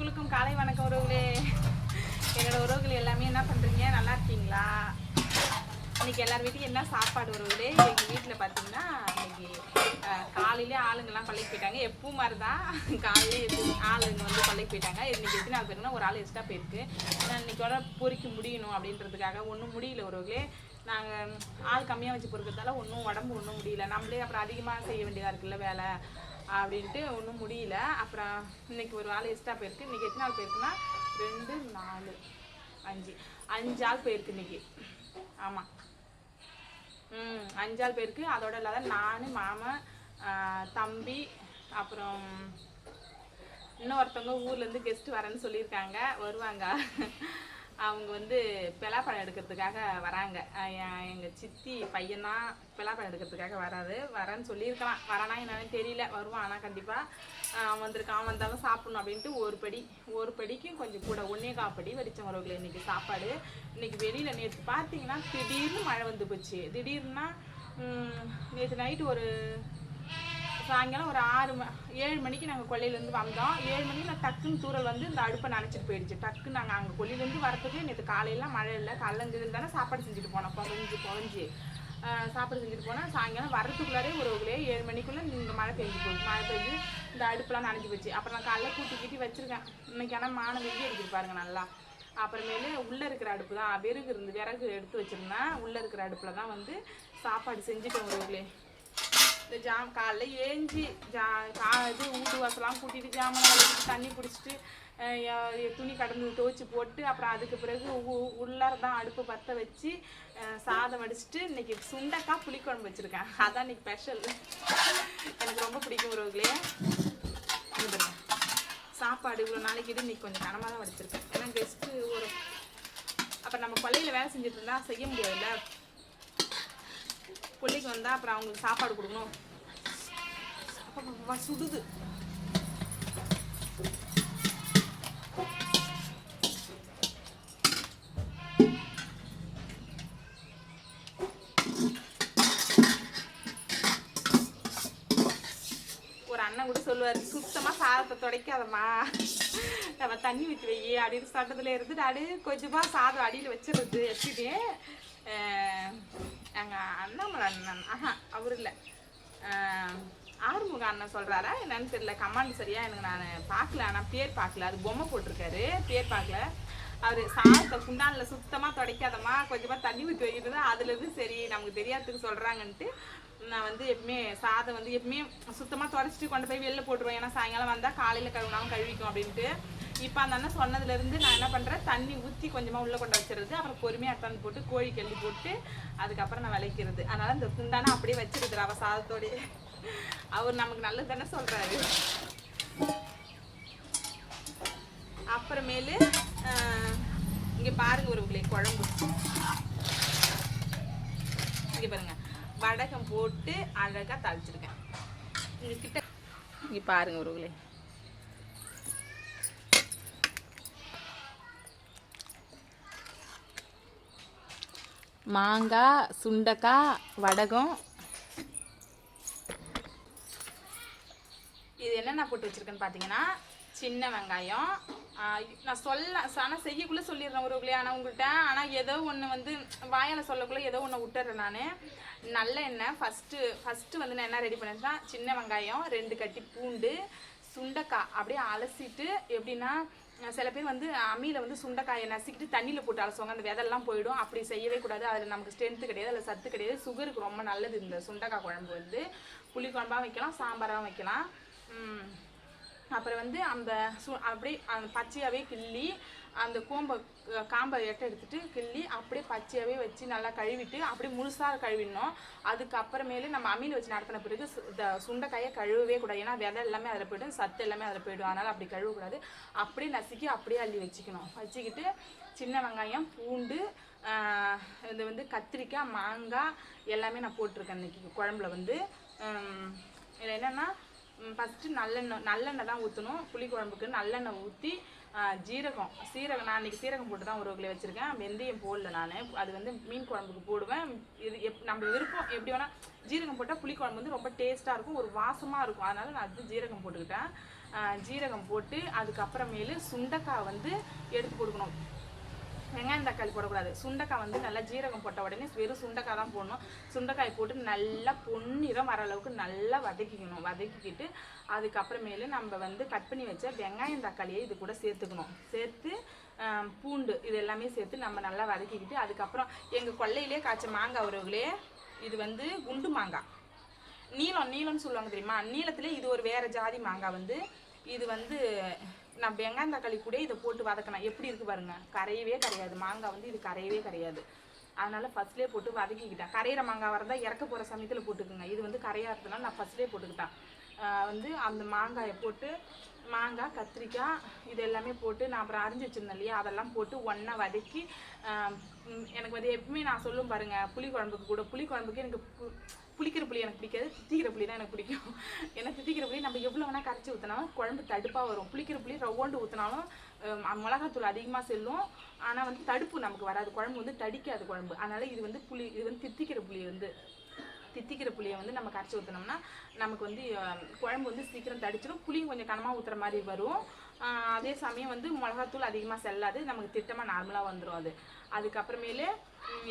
உறவுகளுக்கும் காலை வணக்கம் உறவுகளே. என்னோட உறவுகள் எல்லாமே என்ன பண்ணுறீங்க நல்லா இருக்கீங்களா? இன்னைக்கு எல்லார் வீட்லையும் என்ன சாப்பாடு உறவுகளே? எங்கள் வீட்டில் பார்த்தீங்கன்னா இன்னைக்கு காலையிலே ஆளுங்கெல்லாம் கொள்ளைக்கு போயிட்டாங்க. எப்பவும் மாதிரி தான் காலையிலே எது ஆளுங்க வந்து கொள்ளைக்கு போயிட்டாங்க. இன்னைக்கு எத்தனை நாள் பேருக்குன்னா ஒரு ஆள் எக்ஸ்ட்ரா போயிருக்கு. நான் இன்னைக்கோட பொறிக்க முடியணும் அப்படின்றதுக்காக ஒன்றும் முடியல உறவுகளே. நாங்கள் ஆள் கம்மியாக வச்சு பொறுக்கிறதால ஒன்றும் உடம்பு ஒன்றும் முடியல. நம்மளே அப்புறம் அதிகமாக செய்ய வேண்டியதாக இருக்குல்ல வேலை. அப்படின்ட்டு ஒன்றும் முடியல. அப்புறம் இன்னைக்கு ஒரு ஆள் எக்ஸ்ட்ரா போயிருக்கு. இன்னைக்கு எத்தனை நாள் போயிருக்குன்னா? ரெண்டு நாலு அஞ்சு. அஞ்சு ஆள் போயிருக்கு இன்னைக்கு. ஆமாம் ம் அஞ்சாள் பேருக்கு அதோட இல்லாத நான் மாமன் தம்பி அப்புறம் இன்னொருத்தவங்க ஊர்லேருந்து கெஸ்ட் வரேன்னு சொல்லியிருக்காங்க. வருவாங்க. அவங்க வந்து பலாப்பழம் எடுக்கிறதுக்காக வராங்க. என் எங்கள் சித்தி பையன்தான் பலாப்பழம் எடுக்கிறதுக்காக வராது. வரேன்னு சொல்லியிருக்கலாம். வரானா என்னன்னு தெரியல. வருவான். ஆனால் கண்டிப்பாக அவன் வந்திருக்கான். அவன் வந்தாலும் சாப்பிடணும் அப்படின்ட்டு ஒரு படி ஒரு படிக்கும் கொஞ்சம் கூட ஒன்னே காப்படி வடிச்ச இன்றைக்கி சாப்பாடு. இன்றைக்கி வெளியில் நேற்று பார்த்தீங்கன்னா திடீர்னு மழை வந்து போச்சு. திடீர்னா நேற்று நைட்டு ஒரு சாயங்காலம் ஒரு ஆறு ம ஏழு மணிக்கு நாங்கள் கொல்லையிலேருந்து வந்தோம். ஏழு மணிக்கு நான் டக்குன்னு தூரல் வந்து இந்த அடுப்பை நினச்சிட்டு போயிடுச்சு. டக்குன்னு நாங்கள் அங்கே கொல்லையிலேருந்து வரத்துக்கு நேற்று காலையெல்லாம் மழை இல்லை. கல்லஞ்சதுன்னு தானே சாப்பாடு செஞ்சுட்டு போனோம். பொங்கஞ்சு பொங்கஞ்சு சாப்பாடு செஞ்சுட்டு போனால் சாயங்காலம் வரத்துக்குள்ளாரே ஒரு ஒரு ஏழு மணிக்குள்ளே இந்த மழை பெஞ்சு போகுது மழை பெஞ்சு இந்த அடுப்புலாம் நனைஞ்சு போச்சு. அப்புறம் நான் காலைல கூட்டி கீட்டி வச்சுருக்கேன். இன்னைக்கு ஆனால் மான வெயில் அடிக்குது பாருங்க நல்லா. அப்புறமேலு உள்ளே இருக்கிற அடுப்பு தான். விறகு இருந்து விறகு எடுத்து வச்சுருந்தேன். உள்ளே இருக்கிற அடுப்பில் தான் வந்து சாப்பாடு செஞ்சுட்டேன் ஒரு இந்த ஜாம் காலைல ஏஞ்சி ஜா கா இது வீட்டு வாசலாம் கூட்டிட்டு ஜாமான் விளக்கிட்டு தண்ணி பிடிச்சிட்டு துணி கடந்து துவைச்சி போட்டு அப்புறம் அதுக்கு பிறகு உள்ளார தான் அடுப்பு பற்ற வச்சு சாதம் வடிச்சிட்டு இன்னைக்கு சுண்டக்காய் புளிக்குழம்பு வச்சுருக்கேன். அதான் இன்னைக்கு ஸ்பெஷல் எனக்கு ரொம்ப பிடிக்கும் உறவுகளே. சாப்பாடு இவ்வளோ நாளைக்கு இது இன்னைக்கு கொஞ்சம் கனமாக தான் வடிச்சிருக்கேன். ஏன்னா கெஸ்ட்டு ஒரு அப்போ நம்ம கொள்ளையில் வேலை செஞ்சுட்டு இருந்தால் செய்ய முடியாதுல்ல? கொல்லைக்கு வந்தால் அப்புறம் அவங்களுக்கு சாப்பாடு கொடுக்கணும். அப்பப்பப்பா, சுடுது. ஒரு அண்ணன் கூட சொல்லுவார் சுத்தமாக சாதத்தை துடைக்காதம்மா. நம்ம தண்ணி ஊற்றி வை அப்படின்னு சட்டத்தில் இருந்துட்டு அப்படியே கொஞ்சமாக சாதம் அடியில் வச்சிடுறது வச்சுட்டு எங்கள் அண்ணாமலை அண்ணன். ஆஹா அவர் இல்லை. ஆறுமுக அண்ணன் சொல்கிறாரா என்னன்னு தெரியல. கமாண்ட் சரியாக எனக்கு நான் பார்க்கல ஆனால் பேர் பார்க்கல அது பொம்மை போட்டிருக்காரு. பேர் பார்க்கல அவர் சாதத்தை குண்டானில் சுத்தமாக துடைக்காதம்மா. கொஞ்சமாக தண்ணி ஊற்றி வைக்கிறது அதுலேருந்து சரி நமக்கு தெரியாததுக்கு சொல்கிறாங்கன்ட்டு நான் வந்து எப்பவுமே சாதம் வந்து எப்பவுமே சுத்தமாக துடைச்சிட்டு கொண்டு போய் வெளில போட்டுருவேன். ஏன்னா சாயங்காலம் வந்தால் காலையில் கழுவினாலும் கழுவிக்கும் அப்படின்ட்டு. இப்போ அந்த அண்ணன் சொன்னதுலேருந்து நான் என்ன பண்ணுறேன் தண்ணி ஊற்றி கொஞ்சமாக உள்ளே கொண்டு வச்சிடுறது. அப்புறம் பொறுமையாக எடுத்தாந்து போட்டு கோழி கள்ளி போட்டு அதுக்கப்புறம் நான் விளைக்கிறது. அதனால் இந்த குண்டானை அப்படியே வச்சிருது அவள் சாதத்தோடய. அவர் நமக்கு நல்லது தானே சொல்கிறாரு அப்புறமேலு இங்கே பாருங்கள் பாருங்க குழம்பு. இங்கே பாருங்க. வடகம் போட்டு அழகாக தாளிச்சிருக்கேன். இங்கே கிட்ட இங்கே பாருங்க ஒருவங்களே மாங்காய் சுண்டக்காய் வடகம். இது என்னென்ன போட்டு வச்சுருக்கேன்னு பார்த்தீங்கன்னா சின்ன வெங்காயம். நான் சொல்ல ஆனால் செய்யக்குள்ளே சொல்லிடுறேன் ஒரு ஆனால் உங்கள்கிட்ட ஆனால் ஏதோ ஒன்று வந்து வாயால் சொல்லக்குள்ளே ஏதோ ஒன்று விட்டுறேன் நான். நல்ல எண்ணெய். ஃபஸ்ட்டு ஃபஸ்ட்டு வந்து நான் என்ன ரெடி பண்ணிட்டேன்னா சின்ன வெங்காயம் ரெண்டு கட்டி பூண்டு சுண்டக்காய் அப்படியே அலசிட்டு எப்படின்னா சில பேர் வந்து அம்மியில் வந்து சுண்டைக்காயை நசுக்கிட்டு தண்ணியில் போட்டு அலசுவாங்க. அந்த விதெல்லாம் போயிடும். அப்படி செய்யவே கூடாது. அதில் நமக்கு ஸ்ட்ரென்த்து கிடையாது. அதில் சத்து கிடையாது. சுகருக்கு ரொம்ப நல்லது இந்த சுண்டைக்காய் குழம்பு வந்து. புளி குழம்பாக வைக்கலாம் சாம்பாராகவும் வைக்கலாம். அப்புறம் வந்து அந்த சு அப்படியே அந்த பச்சையாகவே கிள்ளி அந்த கோம்பை காம்பை எட்ட எடுத்துகிட்டு கிள்ளி அப்படியே பச்சையாகவே வச்சு நல்லா கழுவிட்டு அப்படியே முழுசாக கழுவிடணும். அதுக்கப்புறமேலு நம்ம அமீன் வச்சு நடத்தின பிறகு சு- இந்த சுண்டைக்காயை கழுவவே கூடாது. ஏன்னா விதை எல்லாமே அதில் போய்டும் சத்து எல்லாமே அதில் போய்டும். அதனால் அப்படி கழுவக்கூடாது. அப்படியே நசுக்கி அப்படியே அள்ளி வச்சுக்கணும். வச்சுக்கிட்டு சின்ன வெங்காயம் பூண்டு இது வந்து கத்திரிக்காய் மாங்காய் எல்லாமே நான் போட்டிருக்கேன் இன்றைக்கி குழம்புல வந்து. இதில் என்னென்னா ஃபஸ்ட்டு நல்லெண்ணெய் நல்லெண்ணெய் தான் ஊற்றணும் புளிக்குழம்புக்கு நல்லெண்ணெய் ஊற்றி ஜீரகம் சீரகம் நான் அன்றைக்கி சீரகம் போட்டு தான் உறவுகளை வச்சுருக்கேன். வெந்தயம் போடல நான். அது வந்து மீன் குழம்புக்கு போடுவேன். இது எப் நம்ம விருப்பம் எப்படி வேணால் ஜீரகம் போட்டால் புளிக்குழம்பு வந்து ரொம்ப டேஸ்ட்டாக இருக்கும் ஒரு வாசமாக இருக்கும். அதனால் நான் அது ஜீரகம் போட்டுக்கிட்டேன். ஜீரகம் போட்டு அதுக்கப்புறமேலு சுண்டைக்காய் வந்து எடுத்து கொடுக்கணும். வெங்காயம் தக்காளி போடக்கூடாது. சுண்டைக்காய் வந்து நல்லா ஜீரகம் போட்ட உடனே வெறும் சுண்டைக்காய் தான் போடணும். சுண்டைக்காய் போட்டு நல்லா பொன்னிறம் வர அளவுக்கு நல்லா வதக்கிக்கணும். வதக்கிக்கிட்டு அதுக்கப்புறமேலு நம்ம வந்து கட் பண்ணி வச்ச வெங்காயம் தக்காளியை இது கூட சேர்த்துக்கணும். சேர்த்து பூண்டு இது எல்லாமே சேர்த்து நம்ம நல்லா வதக்கிக்கிட்டு அதுக்கப்புறம் எங்கள் கொள்ளையிலே காய்ச்ச மாங்காய் உறவுகளே இது வந்து குண்டு மாங்காய். நீலம் நீலம்னு சொல்லுவாங்க தெரியுமா? நீளத்தில் இது ஒரு வேறு ஜாதி மாங்காய் வந்து இது வந்து நான் வெங்காயம் தக்காளி கூட இதை போட்டு வதக்கினேன் எப்படி இருக்கு பாருங்க. கரையவே கரையாது. மாங்காய் வந்து இது கரையவே கரையாது. அதனால ஃபர்ஸ்ட்லேயே போட்டு வதக்கிக்கிட்டேன். கரையிற மாங்காய் வரதா இறக்க போகிற சமயத்தில் போட்டுக்குங்க. இது வந்து கரையாகிறதுனால நான் ஃபர்ஸ்ட்லேயே போட்டுக்கிட்டேன். வந்து அந்த மாங்காயை போட்டு மாங்காய் கத்திரிக்காய் இது எல்லாமே போட்டு நான் அப்புறம் அரிஞ்சு வச்சிருந்தேன் இல்லையா? அதெல்லாம் போட்டு ஒன்றா வதக்கி எனக்கு வந்து எப்பவுமே நான் சொல்லும் பாருங்கள் புளி குழம்புக்கு கூட புளி குழம்புக்கு எனக்கு பு- புளிக்கிற புளி எனக்கு பிடிக்காது. தித்திக்கிற புளி தான் எனக்கு பிடிக்கும். ஏன்னா தித்திக்கிற புளி நம்ம எவ்வளோ வேணால் கரைச்சி ஊற்றினாலும் குழம்பு தடுப்பாக வரும். புளிக்கிற புளி ரவ்வோண்டு ஊற்றினாலும் மிளகாத்தூள் அதிகமாக செல்லும். ஆனால் வந்து தடுப்பு நமக்கு வராது. குழம்பு வந்து தடிக்காது குழம்பு. அதனால் இது வந்து புளி இது வந்து தித்திக்கிற புளி வந்து. தித்திக்கிற புளியை வந்து நம்ம கரைச்சி ஊற்றினோம்னா நமக்கு வந்து குழம்பு வந்து சீக்கிரம் தடிச்சிடும் புளியும் கொஞ்சம் கனமாக ஊற்றுற மாதிரி வரும். அதே சமயம் வந்து மிளகாத்தூள் அதிகமாக செல்லாது. நமக்கு திட்டமாக நார்மலாக வந்துடும் அது. அதுக்கப்புறமேலு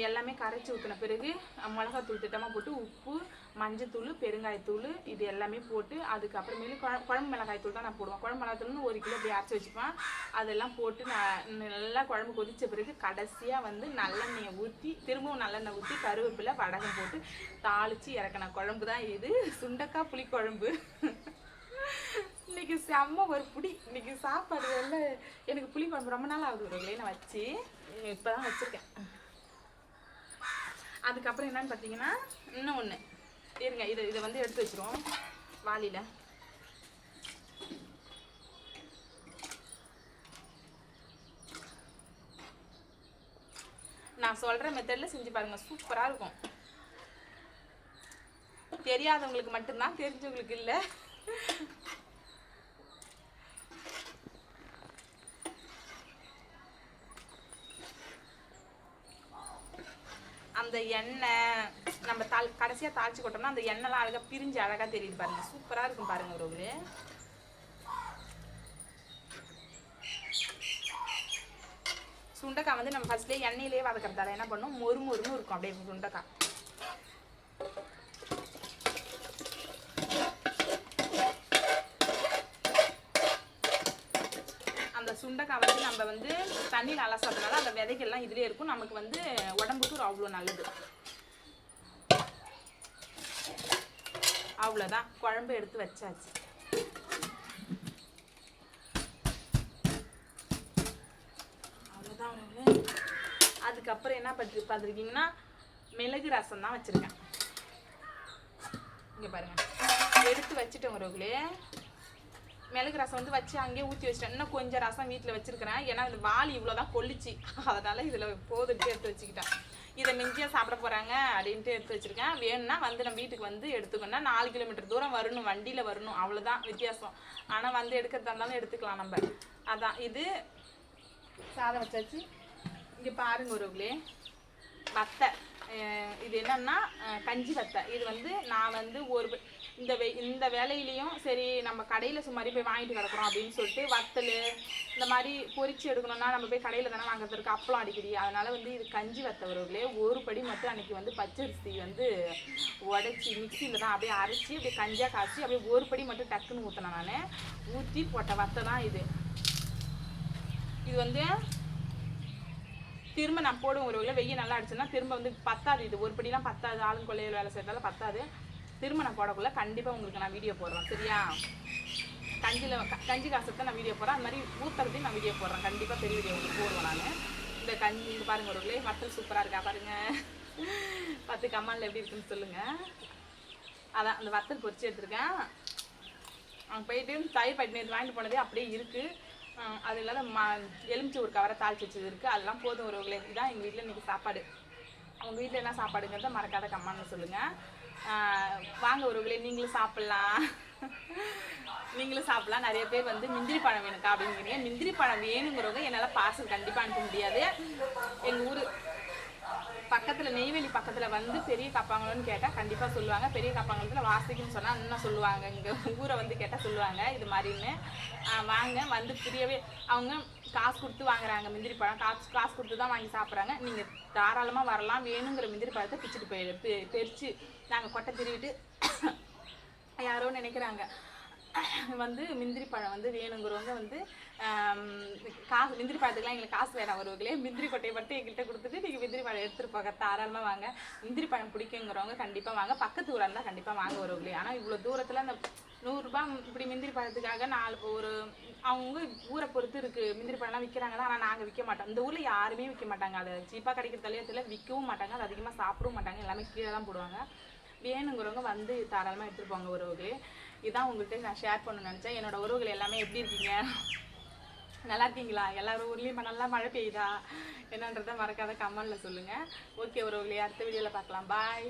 எல்லாமே கரைச்சி ஊற்றின பிறகு மிளகாத்தூள் திட்டமாக போட்டு உப்பு மஞ்சத்தூள் பெருங்காயத்தூள் இது எல்லாமே போட்டு அதுக்கப்புறமேலு குழ- குழம்பு மிளகாய்த்தூள் தான் நான் போடுவேன். குழம்பு மிளகாய்த்தூள்னு ஒரு கிலோ அப்படி அரைச்சி வச்சுப்பேன். அதெல்லாம் போட்டு நான் நல்லா குழம்பு கொதித்த பிறகு கடைசியாக வந்து நல்லெண்ணெயை ஊற்றி திரும்பவும் நல்லெண்ணெய் ஊற்றி கருவேப்பிலை வடகம் போட்டு தாளித்து இறக்கின குழம்பு தான் இது. சுண்டக்காய் புளிக்குழம்பு. இன்னைக்கு செம்ம ஒரு புடி. இன்னைக்கு சாப்பாடு எல்லாம் எனக்கு புளி குழம்பு ரொம்ப நாள் ஆகுது ஒரு நான் வச்சு இப்போ தான் வச்சுருக்கேன். அதுக்கப்புறம் என்னன்னு பார்த்தீங்கன்னா இன்னும் ஒன்று இருங்க இதை இதை வந்து எடுத்து வச்சிருவோம். வாளியில். நான் சொல்கிற மெத்தடில் செஞ்சு பாருங்க சூப்பராக இருக்கும். தெரியாதவங்களுக்கு மட்டும்தான் தெரிஞ்சவங்களுக்கு இல்லை அந்த எண்ணெய் நம்ம தாள் கடைசியாக தாளிச்சு கொட்டோம்னா அந்த எண்ணெய்லாம் அழகாக பிரிஞ்சு அழகாக தெரியுது பாருங்க. சூப்பராக இருக்கும் பாருங்க ஒரு சுண்டக்காய் வந்து நம்ம ஃபர்ஸ்ட்லேயே எண்ணெயிலே வதக்கிறதால என்ன பண்ணும்? மொறு மொறுன்னு இருக்கும். அப்படியே சுண்டக்காய். சுண்டைக்காய் வந்து நம்ம வந்து தண்ணியில் அலசாதனால அந்த விதைகள்லாம் இதுலேயே இருக்கும். நமக்கு வந்து உடம்புக்கு ஒரு அவ்வளோ நல்லது. அவ்வளோதான். குழம்பு எடுத்து வச்சாச்சு. அவ்வளோதான் அதுக்கப்புறம் என்ன பண்ணி பார்த்துருக்கீங்கன்னா மிளகு ரசம் தான் வச்சுருக்கேன். இங்கே பாருங்கள் எடுத்து வச்சுட்டேன் உறவுகளே. மிளகு ரசம் வந்து வச்சு அங்கேயே ஊற்றி வச்சிட்டேன். இன்னும் கொஞ்சம் ரசம் வீட்டில் வச்சிருக்கிறேன். ஏன்னா இந்த வாளி இவ்வளோ தான் கொல்லிச்சு அதனால இதில் போதுட்டு எடுத்து வச்சுக்கிட்டேன். இதை மிஞ்சியாக சாப்பிட போகிறாங்க அப்படின்ட்டு எடுத்து வச்சிருக்கேன். வேணும்னா வந்து நம்ம வீட்டுக்கு வந்து எடுத்துக்கணும்னா நாலு கிலோமீட்டர் தூரம் வரணும். வண்டியில் வரணும். அவ்வளோதான் வித்தியாசம். ஆனால் வந்து எடுக்கிறதா இருந்தாலும் எடுத்துக்கலாம் நம்ம. அதான் இது. சாதம் வச்சாச்சு. இங்கே பாருங்க ஒருவங்களே வத்தை. இது என்னன்னா கஞ்சி வத்தை. இது வந்து நான் வந்து ஒரு இந்த வே இந்த வேலையிலையும் சரி நம்ம கடையில் சும்மாரி போய் வாங்கிட்டு கிடக்குறோம் அப்படின்னு சொல்லிட்டு வத்தல் இந்த மாதிரி பொறிச்சு எடுக்கணும்னா நம்ம போய் கடையில் தானே வாங்குறதுக்கு அப்பளம் அடிக்கடி. அதனால் வந்து இது கஞ்சி வத்தவர்களே ஒரு படி மட்டும் அன்னைக்கு வந்து பச்சரிசி வந்து உடைச்சி மிக்சியில் தான் அப்படியே அரைச்சி அப்படியே கஞ்சியாக காய்ச்சி அப்படியே ஒரு படி மட்டும் டக்குன்னு ஊற்றினேன் நான். ஊற்றி போட்ட வத்தை தான் இது. இது வந்து திரும்ப நான் போடும் ஒரு வெயில் நல்லா அடிச்சுன்னா திரும்ப வந்து பத்தாது இது. ஒரு படிலாம் பத்தாது. ஆளுங்கொள்ளையில் வேலை செய்கிறதால பத்தாது. திருமணம் போடக்குள்ள கண்டிப்பாக உங்களுக்கு நான் வீடியோ போடுறேன் சரியா? கஞ்சியில் கஞ்சி காசத்தை நான் வீடியோ போடுறேன். அந்த மாதிரி ஊற்றுறதையும் நான் வீடியோ போடுறேன். கண்டிப்பாக பெரிய வீடியோ உங்களுக்கு போடுவேன் நான். இந்த கஞ்சி இங்கே பாருங்கள் ஒரு வத்தல் சூப்பராக இருக்கா பாருங்கள் பத்து கம்மாலில் எப்படி இருக்குன்னு சொல்லுங்கள் அதான் அந்த வத்தல் பொறிச்சு எடுத்துருக்கேன். அங்கே போயிட்டு தயிர் பாக்கெட் நேற்று வாங்கிட்டு போனதே அப்படியே இருக்குது அது இல்லாத ம எலுமிச்சை ஒரு கவரை தாளிச்சு வச்சது இருக்குது அதெல்லாம் போதும் உறவுகளே இதுதான் எங்கள் வீட்டில் இன்றைக்கி சாப்பாடு. உங்கள் வீட்டில் என்ன சாப்பாடுங்கிறத மறக்காத கம்மான்னு சொல்லுங்கள் வாங்க உறவுகளே நீங்களும் சாப்பிட்லாம். நீங்களும் சாப்பிடலாம். நிறைய பேர் வந்து முந்திரி பழம் வேணுக்கா அப்படிங்கிறீங்க முந்திரி பழம் வேணுங்கிறவங்க என்னால் பார்சல் கண்டிப்பாக அனுப்ப முடியாது. எங்கள் ஊர் பக்கத்தில் நெய்வேலி பக்கத்தில் வந்து பெரிய காப்பாங்களோன்னு கேட்டால் கண்டிப்பாக சொல்லுவாங்க. பெரிய காப்பாங்கலத்தில் வாசிக்குன்னு சொன்னால் இன்னும் சொல்லுவாங்க. இங்கே ஊரை வந்து கேட்டால் சொல்லுவாங்க இது மாதிரின்னு. வாங்க. வந்து புரியவே அவங்க காசு கொடுத்து வாங்குறாங்க முந்திரி பழம். காசு காசு கொடுத்து தான் வாங்கி சாப்பிட்றாங்க. நீங்கள் தாராளமாக வரலாம். வேணுங்கிற முந்திரி பழத்தை பிச்சுட்டு போயிடு பெ- பெரிச்சு நாங்கள் கொட்டை திருவிட்டு யாரோ நினைக்கிறாங்க. வந்து முந்திரி பழம் வந்து வேணுங்கிறவங்க வந்து காசு முந்திரி பழத்துக்குலாம் எங்களுக்கு காசு வேணாம் ஒருவர்களே முந்திரி கொட்டையை மட்டும் எங்கள்கிட்ட கொடுத்துட்டு நீங்கள் முந்திரி பழம் எடுத்துகிட்டு போக தாராளமாக வாங்க. முந்திரி பழம் பிடிக்குங்கிறவங்க கண்டிப்பாக வாங்க. பக்கத்து ஊராக இருந்தால் கண்டிப்பாக வாங்க வருவர்களே ஆனால் இவ்வளோ தூரத்தில் அந்த நூறுரூபா இப்படி முந்திரி பழத்துக்காக நாலு ஒரு அவங்க ஊரை பொறுத்து இருக்குது முந்திரி பழம்லாம் விற்கிறாங்க தான் ஆனால் நாங்கள் விற்க மாட்டோம். இந்த ஊரில் யாருமே விற்க மாட்டாங்க. அது சீப்பாக கிடைக்கிற தலையத்தில் விற்கவும் மாட்டாங்க. அது அதிகமாக சாப்பிடவும் மாட்டாங்க. எல்லாமே கீழே தான் போடுவாங்க. வேணுங்கிறவங்க வந்து தாராளமாக எடுத்துகிட்டு போங்க உறவுகளே இதான் உங்கள்கிட்ட நான் ஷேர் பண்ண நினச்சேன். என்னோட உறவுகள் எல்லாமே எப்படி இருக்கீங்க? நல்லா இருக்கீங்களா? எல்லாரும் ஊர்லேயும் இப்போ நல்லா மழை பெய்யுதா? என்னன்றதை மறக்காத கமெண்டில் சொல்லுங்கள் ஓகே உறவுகளே அடுத்த வீடியோவில் பார்க்கலாம். பாய்